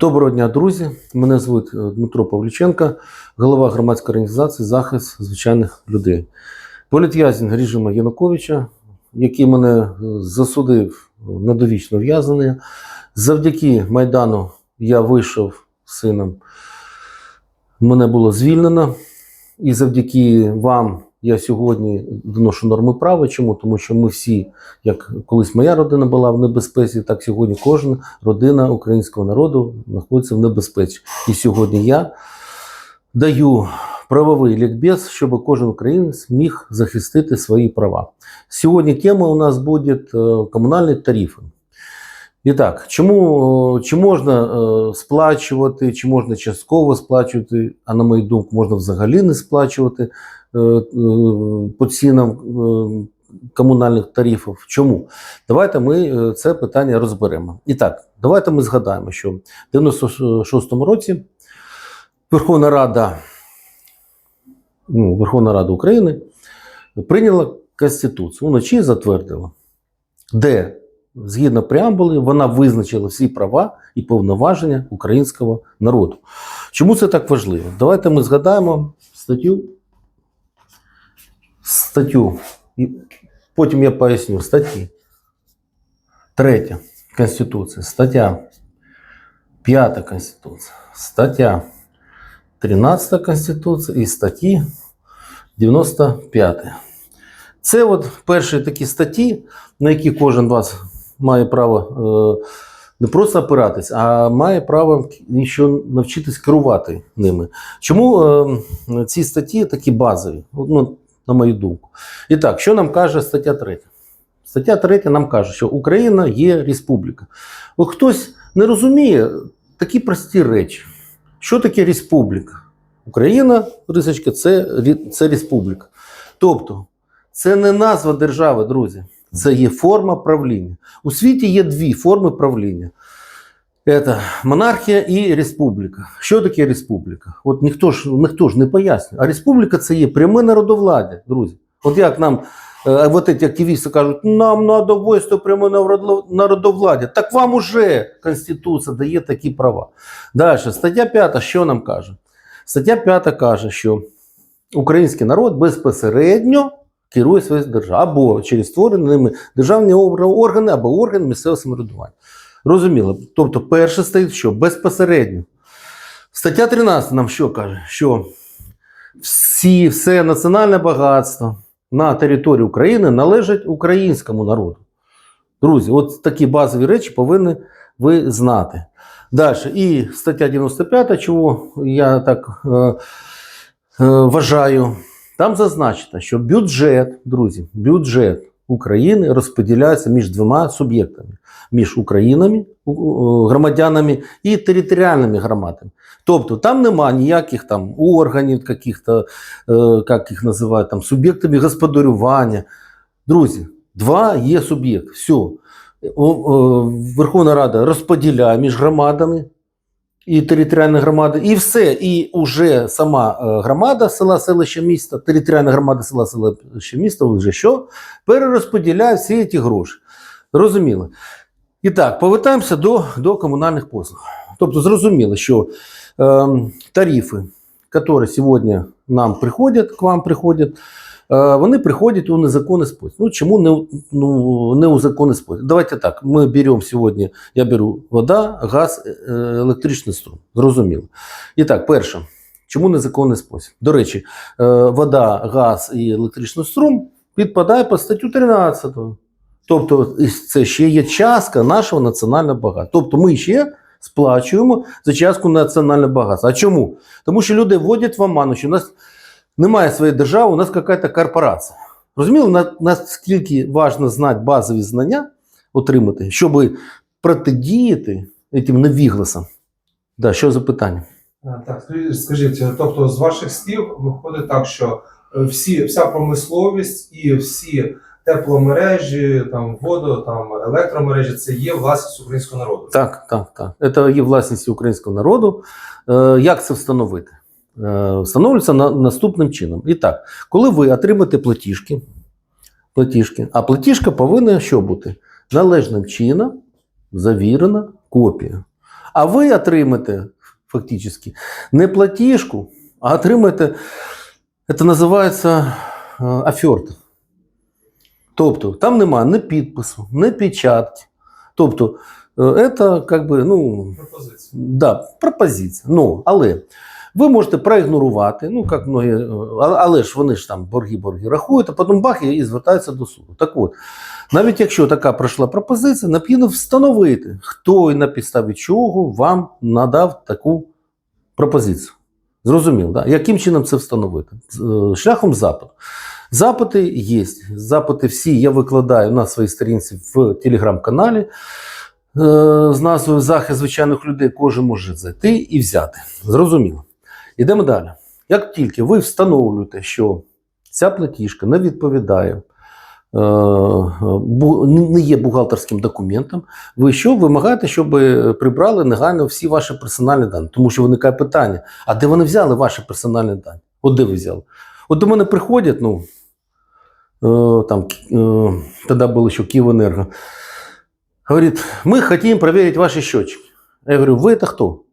Доброго дня, друзі. Мене звуть е, Дмитро Павліченко, голова громадської організації Захист звичайних людей. Політв'язень режиму Януковича, який мене е, засудив на довічне в'язнення. Завдяки Майдану я вийшов з сином. Мене було звільнено. І завдяки вам я сьогодні доношу норми права. Чому? Тому що ми всі, як колись моя родина була в небезпеці, так сьогодні кожна родина українського народу знаходиться в небезпеці. І сьогодні я даю правовий лікбез, щоб кожен українець міг захистити свої права. Сьогодні тема у нас буде е, комунальні тарифи. І так, чому е, чи можна е, сплачувати, чи можна частково сплачувати, а на мою думку, можна взагалі не сплачувати по цінам е, комунальних тарифів. Чому? Давайте ми е, це питання розберемо. І так, давайте ми згадаємо, що в 96-му році Верховна Рада, ну, Верховна Рада України прийняла Конституцію, вночі затвердила, де згідно преамбули, вона визначила всі права і повноваження українського народу. Чому це так важливо? Давайте ми згадаємо статтю. Статтю. Потім я поясню статті. Третя Конституція, стаття 5 Конституція, стаття 13 Конституція і статті 95. Це от перші такі статті, на які кожен вас має право е, не просто опиратись, а має право ще навчитись керувати ними. Чому е, ці статті такі базові, ну, на мою думку? І так, що нам каже стаття 3? Стаття 3 нам каже, що Україна є республіка. От хтось не розуміє такі прості речі. Що таке республіка? Україна, рисочка, це, це республіка. Тобто, це не назва держави, друзі. Це є форма правління. У світі є дві форми правління: це монархія і республіка. Що таке республіка? От ніхто ж, ніхто ж не пояснює. А республіка це є пряме народовладдя, друзі. От як нам е, от ці активісти кажуть, нам треба ввести пряме народо- народовладдя. Так вам уже Конституція дає такі права. Далі, стаття 5, що нам каже? Стаття 5 каже, що український народ безпосередньо керує своєю державою або через створені ними державні органи, або органи місцевого самоврядування. Розуміло. Тобто, перше стоїть, що безпосередньо. Стаття 13 нам що каже? Що всі, все національне багатство на території України належить українському народу. Друзі, от такі базові речі повинні ви знати. Далі, і стаття 95, чого я так е, е, вважаю, там зазначено, що бюджет, друзі, бюджет України розподіляється між двома суб'єктами: між Українами, громадянами і територіальними громадами. Тобто там нема ніяких там органів, каких-то, е, як їх називають, там, суб'єктами господарювання. Друзі, два є суб'єкти. Все. Верховна Рада розподіляє між громадами і територіальні громади, і все. І вже сама е, громада села, селища, міста, територіальна громада села, селища, міста, вже що? Перерозподіляє всі ці гроші. Зрозуміло. І так, повертаємося до, до комунальних послуг. Тобто, зрозуміло, що е, тарифи, які сьогодні нам приходять, к вам приходять, вони приходять у незаконний спосіб. Ну, чому не, ну, не у законний спосіб? Давайте так, ми беремо сьогодні, я беру вода, газ, е, електричний струм. Зрозуміло. І так, перше, чому незаконний спосіб? До речі, е, вода, газ і електричний струм підпадає під статтю 13. Тобто це ще є частка нашого національного багатства. Тобто ми ще сплачуємо за частку національного багатства. А чому? Тому що люди вводять в оману, що у нас немає своєї держави, у нас якась корпорація. Розуміли, наскільки важливо знати базові знання, отримати, щоб протидіяти цим невігласам. Да, що за питання? Так, скажіть- тобто з ваших слів виходить так, що е, всі, вся промисловість і всі тепломережі, там воду, там електромережі це є власність українського народу. Так, так, так. Це є власністю українського народу. Е, як це встановити? Е, встановлюється на, наступним чином. І так, коли ви отримаєте платіжки, платіжки, а платіжка повинна що бути? Належним чином завірена копія. А ви отримаєте фактично не платіжку, а отримаєте, це називається е, аферта. Тобто там немає ні підпису, ні печатки. Тобто, е, це как би, ну, Пропозиція. Да, пропозиція. Ну, але ви можете проігнорувати, ну, як многі, е, але, ж вони ж там борги-борги рахують, а потім бах і звертаються до суду. Так от, навіть якщо така пройшла пропозиція, необхідно встановити, хто і на підставі чого вам надав таку пропозицію. Зрозумів, да? яким чином це встановити? Е, Шляхом запиту. Запити є. Запити всі я викладаю на своїй сторінці в телеграм-каналі е, з назвою Захист звичайних людей. Кожен може зайти і взяти. Зрозуміло. Ідемо далі. Як тільки ви встановлюєте, що ця платіжка не відповідає, е, бу- не є бухгалтерським документом, ви що вимагаєте, щоб прибрали негайно всі ваші персональні дані? Тому що виникає питання: а де вони взяли ваші персональні дані? От де ви взяли? От до мене приходять, ну е, там е, тоді було ще Київенерго. Говорит, мы хотим проверить ваши счетчики. Я говорю, вы это кто?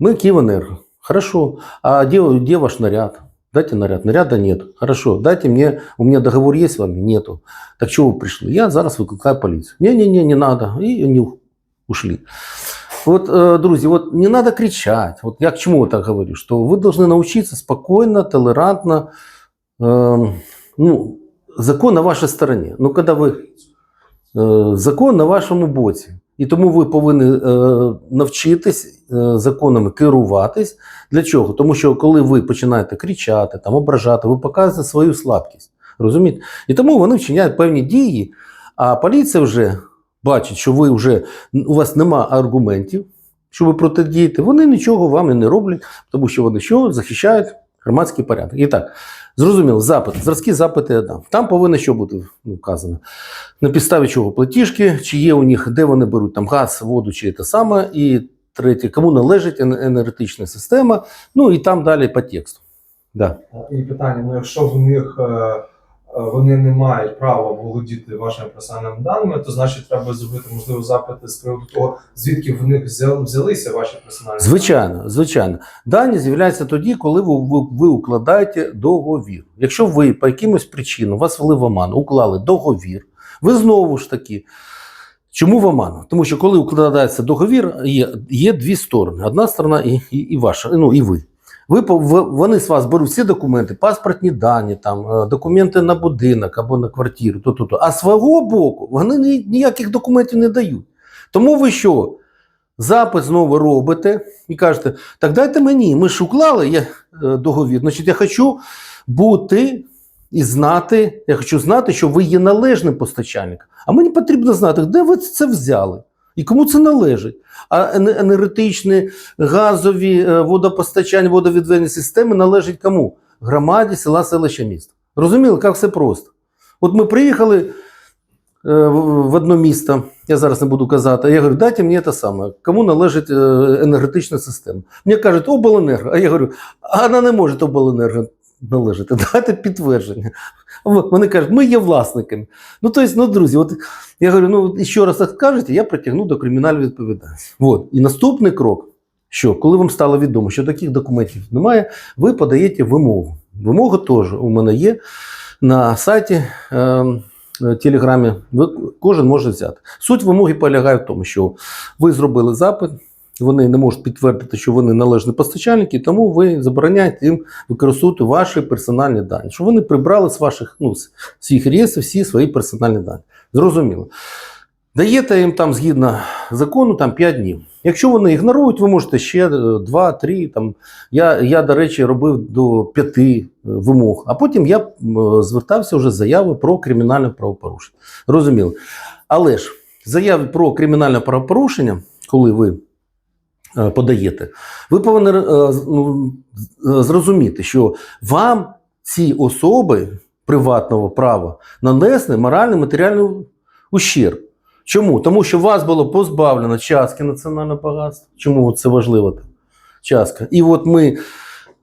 Мы Киевэнерго. Хорошо. А где, где ваш наряд? Дайте наряд. Наряда нет. Хорошо. Дайте мне, у меня договор есть с вами? Нету. Так чего вы пришли? Я зараз викликаю полицию. Не-не-не, не надо. И они ушли. Вот, э, друзья, вот не надо кричать. Вот я к чему так говорю? Что вы должны научиться спокойно, толерантно. эм, ну, закон на вашей стороне. Но когда вы Е, закон на вашому боці. І тому ви повинні е, навчитись е, законами керуватись. Для чого? Тому що коли ви починаєте кричати, там, ображати, ви показуєте свою слабкість. Розумієте? І тому вони вчиняють певні дії, а поліція вже бачить, що ви вже у вас нема аргументів, щоб протидіяти. Вони нічого вам і не роблять, тому що вони що захищають громадський порядок. І так, зрозуміло, запит, зразки запити я дам. Там повинно що бути ну, вказано на підставі чого платіжки, чи є у них, де вони беруть там газ, воду, чи те саме. І третє, кому належить енергетична система, ну і там далі по тексту. Да. І питання: ну якщо в них е, вони не мають права володіти вашими персональними даними, то значить треба зробити можливо запити з приводу того, звідки в них взялися ваші персональні Звичайно, звичайно. Дані з'являються тоді, коли ви, ви, укладаєте договір. Якщо ви по якимось причинам вас вели в оману, уклали договір, ви знову ж таки. Чому в оману? Тому що коли укладається договір, є, є дві сторони: одна сторона і, і, і ваша, ну і ви. Ви вони з вас беруть всі документи, паспортні дані, там, е, документи на будинок або на квартиру, то, то, то. а свого боку вони ні- ніяких документів не дають. Тому ви що? Запит знову робите і кажете, так дайте мені, ми ж уклали я, е, договір. Значить, я хочу бути і знати, я хочу знати, що ви є належним постачальником. А мені потрібно знати, де ви це взяли і кому це належить. А енергетичні, газові, е, водопостачання, водовідведені системи належать кому? Громаді, села, селища, міста. Розуміли, як все просто. От ми приїхали е, в одне місто, я зараз не буду казати, я говорю, дайте мені те саме, кому належить е, енергетична система. Мені кажуть, обленерго. А я говорю, а вона не може обленерго належати. Дайте підтвердження. Вони кажуть, ми є власниками. Ну, тобто, ну, друзі, от я говорю, ну ще раз так скажете, я притягну до кримінальної відповідальності. От. І наступний крок, що коли вам стало відомо, що таких документів немає, ви подаєте вимогу. Вимога теж у мене є на сайті. Е, е, Телеграмі ви кожен може взяти. Суть вимоги полягає в тому, що ви зробили запит, вони не можуть підтвердити, що вони належні постачальники, тому ви забороняєте їм використовувати ваші персональні дані, щоб вони прибрали з ваших ну, своїх реєстрів всі свої персональні дані. Зрозуміло. Даєте їм там згідно закону там 5 днів. Якщо вони ігнорують, ви можете ще 2-3. Там, я, я, до речі, робив до 5 е, вимог, а потім я звертався вже з заявою про кримінальне правопорушення. Розуміло. Але ж заяви про кримінальне правопорушення, коли ви е, подаєте, ви повинні е, ну, зрозуміти, що вам ці особи приватного права нанесли моральний матеріальний ущерб. Чому? Тому що вас було позбавлено частки національного багатства. Чому це важливо? Частка. І от ми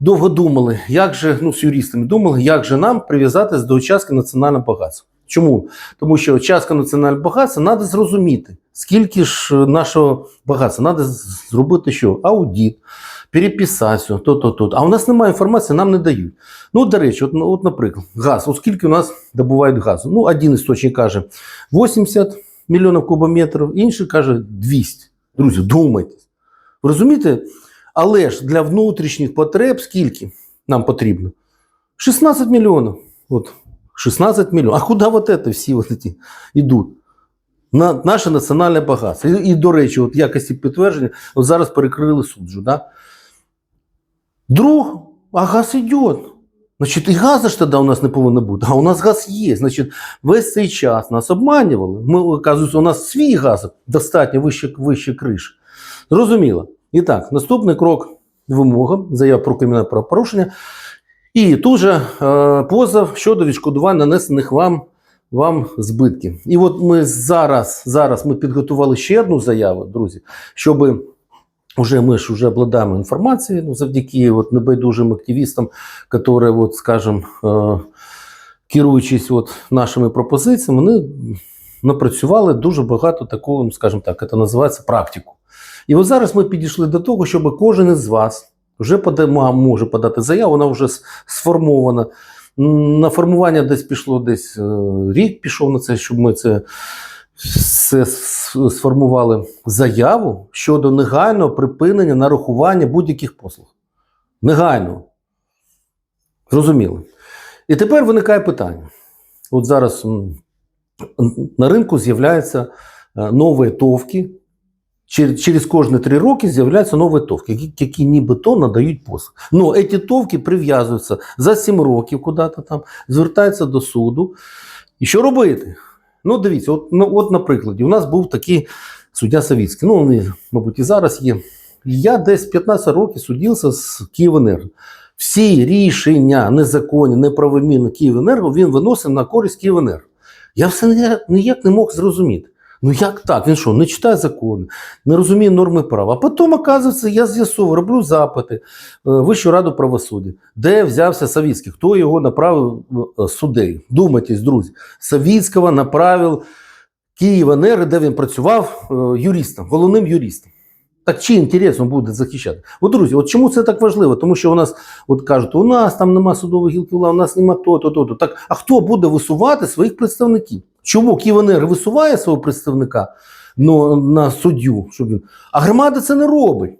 довго думали, як же, ну, з юристами думали, як же нам прив'язатись до частки національного багатства. Чому? Тому що частка національного багатства треба зрозуміти, скільки ж е, нашого багатства треба зробити що? Аудит, переписати, то, то, то. А у нас немає інформації, нам не дають. Ну, до речі, от, от, наприклад, газ. От скільки у нас добувають газу? Ну, один істочник каже 80 мільйонів кубометрів, інший каже 200. Друзі, думайтесь. Ви розумієте? Але ж для внутрішніх потреб скільки нам потрібно? 16 мільйонів. От 16 мільйонів. А куди вот это всі вот эти йдуть? На наше національне багатство. І, і до речі, от якості підтвердження, от зараз перекрили суджу. Да? Друг, а газ йде. Значить, і газу ж тоді у нас не повинно бути. А у нас газ є. Значить, весь цей час нас обманювали. Ми, оказується, у нас свій газ достатньо вище, вище криш. Зрозуміло. І так, наступний крок вимога, заява про кримінальне правопорушення. І тут же е, позов щодо відшкодування нанесених вам, вам збитків. І от ми зараз, зараз ми підготували ще одну заяву, друзі, щоб уже ми ж вже обладаємо інформацією, ну, завдяки от небайдужим активістам, які, от, скажем, е, керуючись от нашими пропозиціями, вони напрацювали дуже багато такого, ну, скажімо так, це називається практику. І от зараз ми підійшли до того, щоб кожен із вас вже пода- ма- може подати заяву, вона вже сформована. На формування десь пішло десь е, рік пішов на це, щоб ми це все сформували заяву щодо негайного припинення нарахування будь-яких послуг. Негайно. Зрозуміло. І тепер виникає питання. От зараз на ринку з'являються е, нові товки. Через, кожні три роки з'являються нові товки, які, які нібито надають послуг. Ну, ці товки прив'язуються за 7 років куди-то там, звертаються до суду. І що робити? Ну, дивіться, от, ну, от на прикладі, у нас був такий суддя Савіцький. Ну, він, мабуть, і зараз є. Я десь 15 років судився з Київенерго. Всі рішення незаконні, неправомірні Київенерго він виносив на користь Київенерго. Я все ніяк не мог зрозуміти. Ну як так? Він що, не читає закони, не розуміє норми права. А потім, оказується, я з'ясовую, роблю запити Вищу раду правосуддя, де взявся Савіцький, хто його направив е, суддею. Думайтесь, друзі, Савіцького направив Київенерго, де він працював е, юристом, головним юристом. Так чи інтерес він буде захищати? От, друзі, от чому це так важливо? Тому що у нас от кажуть, у нас там нема судових гілки у нас нема то, то, то, то. Так, а хто буде висувати своїх представників? Чому Київенерго висуває свого представника ну, на суддю? Щоб він... А громада це не робить.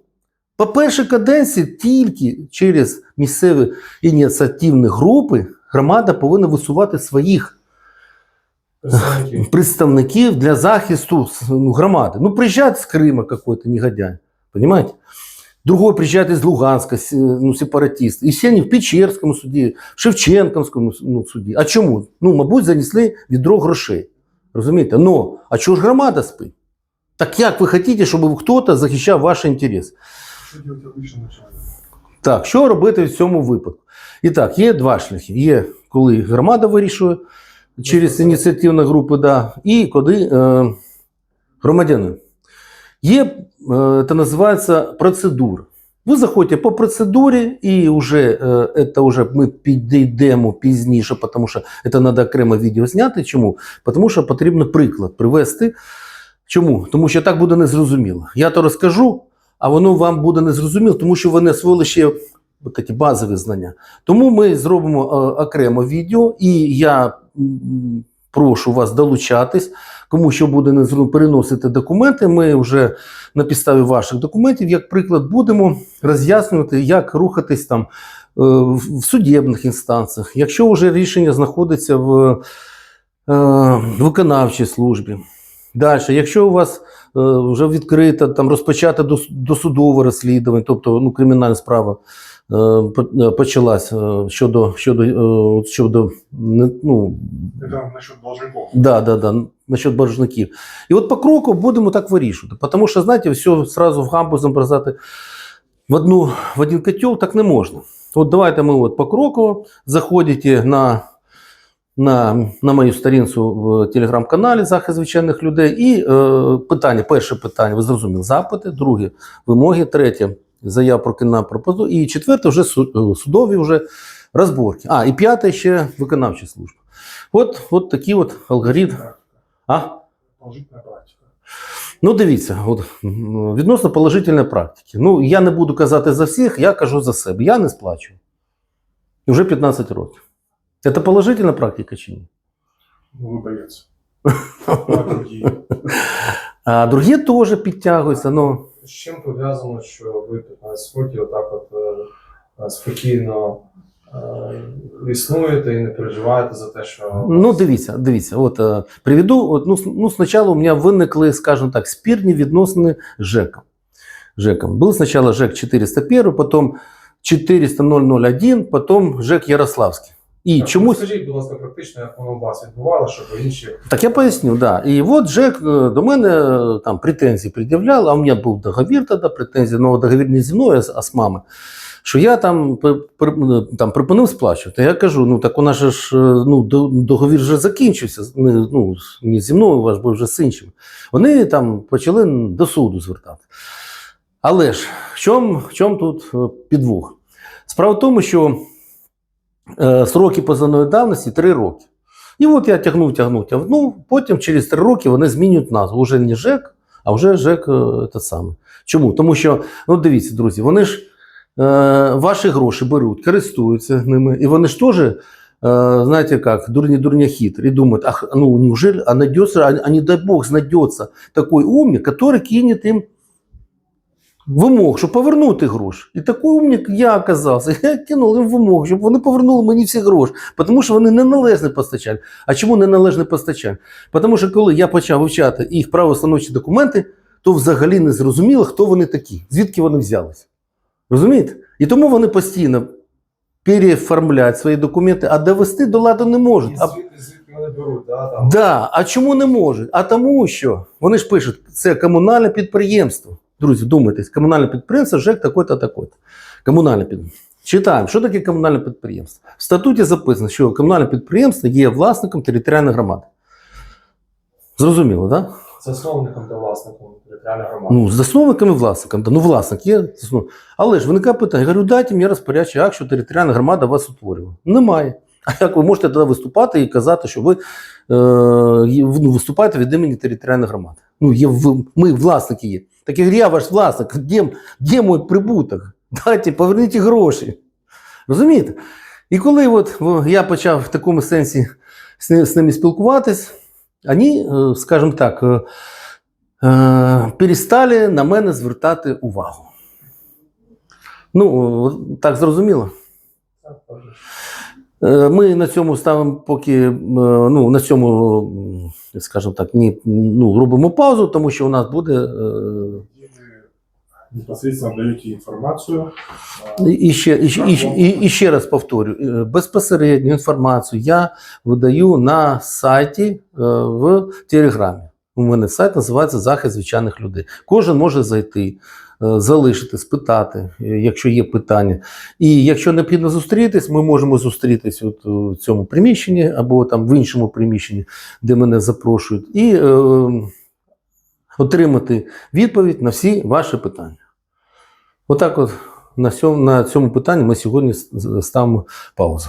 По першій каденції тільки через місцеві ініціативні групи громада повинна висувати своїх Представників. представників для захисту ну, громади. Ну, приезжает с Крыма какой-то негодяй, понимаете? Другой приезжает из Луганска, с- ну, сепаратист. І вони в Печерському суді, в Шевченківському ну, суді. А чому? Ну, мабуть, занесли відро грошей. Розумієте? Ну, а чого ж громада спить? Так як ви хочете, щоб хтось захищав вище начальник? Так, що робити в цьому випадку? І так, є два шляхи. Є коли громада вирішує через ініціативні групи, да, і коли е, громадянин. Є, це називається процедура. Ви заходите по процедурі, і вже е, це вже ми підійдемо пізніше, тому що це треба окремо відео зняти. Чому? Тому що потрібно приклад привести. Чому? Тому що так буде незрозуміло. Я то розкажу, а воно вам буде незрозуміло, тому що ви не освоїли ще такі базові знання. Тому ми зробимо е, окремо відео, і я прошу вас долучатись. Кому що буде незрозуміло, переносити документи. Ми вже на підставі ваших документів, як приклад, будемо роз'яснювати, як рухатись там е, в судебних інстанціях. Якщо вже рішення знаходиться в е, виконавчій службі. Далі, якщо у вас е, вже відкрита, там розпочата досудове розслідування, тобто ну, кримінальна справа почалась е, щодо, щодо, е, щодо ну, Это насчет должников. Да, да, да, насчет боржників. І от по кроку будемо так вирішувати. Тому що, знаєте, все сразу в гамбу забросати в, одну, в один котел так не можна. От давайте ми от по кроку заходите на, на, на мою сторінку в телеграм-каналі Захист звичайних людей. І е, питання, перше питання, ви зрозуміли, запити, друге вимоги, третє заява про кінна пропозу, і четверте вже е, судові вже розборки. А, і п'яте ще виконавча служба. От, от такий от алгоритм. А? Практика. Ну, дивіться, от, відносно положительної практики. Ну, я не буду казати за всіх, я кажу за себе. Я не сплачую. І вже 15 років. Це положительна практика чи ні? Ну. А другие? А другі теж підтягуються. Ну, З чим пов'язано, що ви 15 років отак от е, е, спокійно е, існуєте і не переживаєте за те, що ну дивіться, дивіться, от приведу. От, ну, ну, спочатку у мене виникли, скажімо так, спірні відносини з ЖЕКом. ЖЕКом. Був спочатку ЖЕК 401, потім 40001, потім ЖЕК Ярославський. І Так, чомусь Скажіть, будь ласка, практично, як воно у вас відбувалося, щоб інші Так я поясню, да. І от Жек е, до мене е, там претензії пред'являв, а у мене був договір тоді, претензії, ну договір не зі мною, а з мами. Що я там, при- там припинив сплачувати. Я кажу, ну так у нас ж е, ну, договір вже закінчився. Не, ну, не зі мною, ваш був вже з іншим. Вони там почали до суду звертати. Але ж в чому, в чому тут е, підвох? Справа в тому, що е, сроки позовної давності 3 роки. І от я тягнув, тягнув, тягнув. Потім через три роки вони змінюють назву. Уже не ЖЕК, а вже ЖЕК е, те саме. Чому? Тому що, ну дивіться, друзі, вони ж е, ваші гроші беруть, користуються ними, і вони ж теж, е, знаєте як, дурні дурня хитрі, і думають, ах, ну неужели, а найдется, а, а не дай Бог знайдется такой умник, который кинет їм вимог, щоб повернути гроші. І такий умник я оказався. Я кинув їм вимог, щоб вони повернули мені всі гроші, тому що вони неналежний постачальник. А чому неналежний постачальник? Тому що коли я почав вивчати їх правоустановчі документи, то взагалі не зрозуміло, хто вони такі, звідки вони взялися. Розумієте? І тому вони постійно переоформляють свої документи, а довести до ладу не можуть. А беруть, да, там. Да, а чому не можуть? А тому що вони ж пишуть, це комунальне підприємство. Друзі, думайтесь, комунальне підприємство, ЖЕК такой-то, такой-то. Комунальне підприємство. Читаємо, що таке комунальне підприємство. В статуті записано, що комунальне підприємство є власником територіальної громади. Зрозуміло, так? Да? засновником та власником територіальної громади. Ну, з засновниками і власником. Да, ну, власник є. заснов- Але ж виникає питання. Я говорю, дайте мені розпорядчий акт, що територіальна громада вас утворює. Немає. А як ви можете тоді виступати і казати, що ви е, ну, виступаєте від імені територіальної громади? Ну, є, ми власники є. Так я говорю, я ваш власник, де, де мій прибуток? Дайте, поверніть гроші. Розумієте? І коли от, я почав в такому сенсі з, ними спілкуватись, вони, е, скажімо так, е, е, перестали на мене звертати увагу. Ну, так зрозуміло. Е, Ми на цьому ставимо поки е, ну, на цьому, скажімо так, ні, ну, робимо паузу, тому що у нас буде е, непосредственно даете інформацію. І ще, і, і, і, ще раз повторю: безпосередню інформацію я видаю на сайті в Телеграмі. У мене сайт називається Захист звичайних людей. Кожен може зайти, е, залишити, спитати, е, якщо є питання. І якщо необхідно зустрітись, ми можемо зустрітись от у цьому приміщенні або там в іншому приміщенні, де мене запрошують, і е, отримати відповідь на всі ваші питання. Отак, от на цьому, на цьому питанні ми сьогодні ставимо паузу.